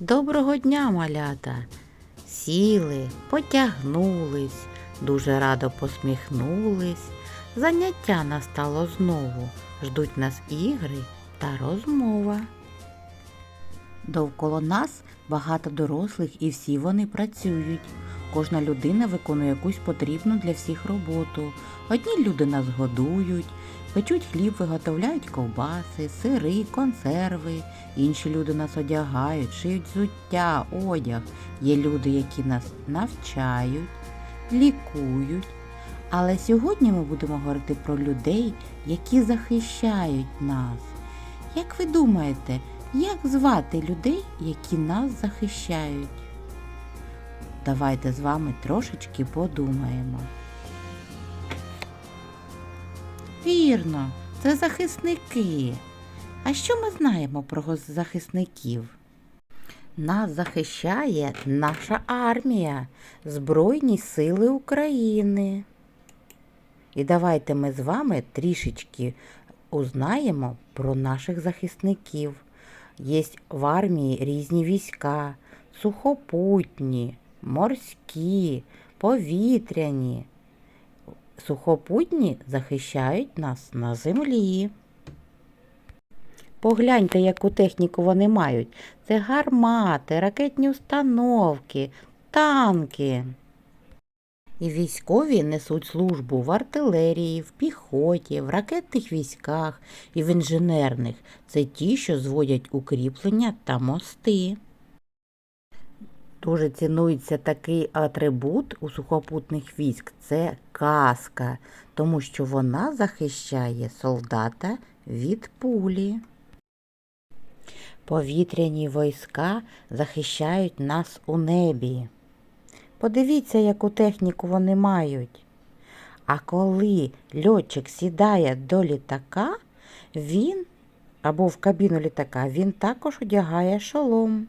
Доброго дня, малята! Сіли, потягнулись, дуже радо посміхнулись. Заняття настало знову. Ждуть нас ігри та розмова. Довкола нас багато дорослих і всі вони працюють. Кожна людина виконує якусь потрібну для всіх роботу. Одні люди нас годують, печуть хліб, виготовляють ковбаси, сири, консерви. Інші люди нас одягають, шиють взуття, одяг. Є люди, які нас навчають, лікують. Але сьогодні ми будемо говорити про людей, які захищають нас. Як ви думаєте, як звати людей, які нас захищають? Давайте з вами трошечки подумаємо. Вірно, це захисники. А що ми знаємо про захисників? Нас захищає наша армія, Збройні Сили України. І давайте ми з вами трішечки узнаємо про наших захисників. Є в армії різні війська, сухопутні, морські, повітряні. Сухопутні захищають нас на землі. Погляньте, яку техніку вони мають. Це гармати, ракетні установки, танки. І військові несуть службу в артилерії, в піхоті, в ракетних військах і в інженерних. Це ті, що зводять укріплення та мости. Дуже цінується такий атрибут у сухопутних військ це каска, тому що вона захищає солдата від пулі. Повітряні війська захищають нас у небі. Подивіться, яку техніку вони мають. А коли льотчик сідає до літака, він або в кабіну літака, він також одягає шолом.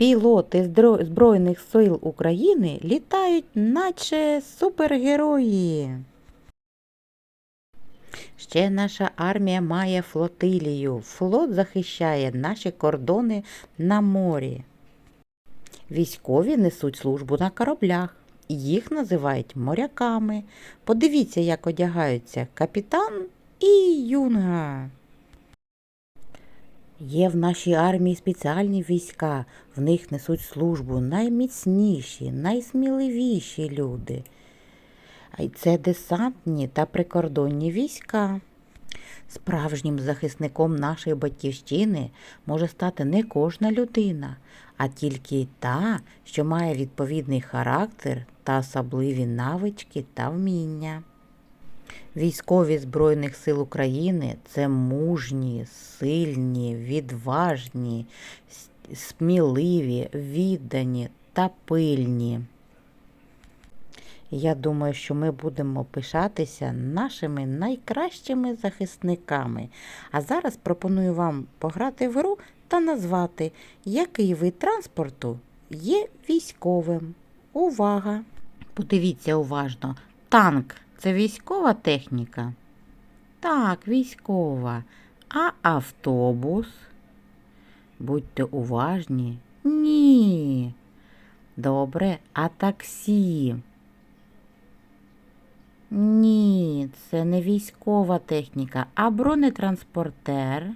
Пілоти Збройних сил України літають, наче супергерої. Ще наша армія має флотилію. Флот захищає наші кордони на морі. Військові несуть службу на кораблях. Їх називають моряками. Подивіться, як одягаються капітан і юнга. Є в нашій армії спеціальні війська, в них несуть службу найміцніші, найсміливіші люди. А це десантні та прикордонні війська. Справжнім захисником нашої батьківщини може стати не кожна людина, а тільки та, що має відповідний характер та особливі навички та вміння. Військові Збройних сил України це мужні, сильні, відважні, сміливі, віддані та пильні. Я думаю, що ми будемо пишатися нашими найкращими захисниками. А зараз пропоную вам пограти в гру та назвати, який вид транспорту є військовим. Увага! Подивіться уважно. Танк це військова техніка? Так, військова. А автобус? Будьте уважні. Ні. Добре, а таксі? Ні, це не військова техніка, а бронетранспортер.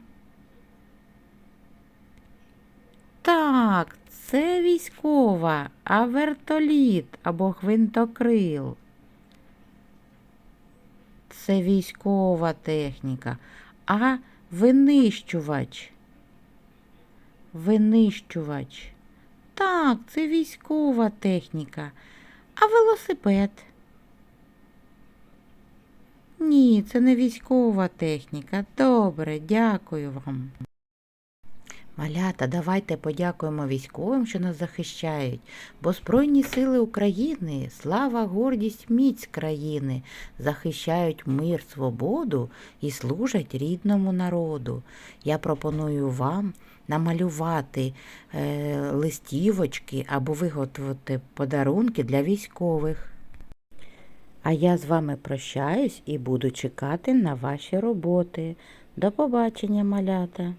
Так, це військова, а вертоліт або гвинтокрил. Це військова техніка, а винищувач. Винищувач. Так, це військова техніка. А велосипед? Ні, це не військова техніка. Добре, дякую вам. Малята, давайте подякуємо військовим, що нас захищають, бо Збройні сили України, слава, гордість, міць країни захищають мир, свободу і служать рідному народу. Я пропоную вам намалювати е, листівочки або виготовити подарунки для військових. А я з вами прощаюсь і буду чекати на ваші роботи. До побачення, малята!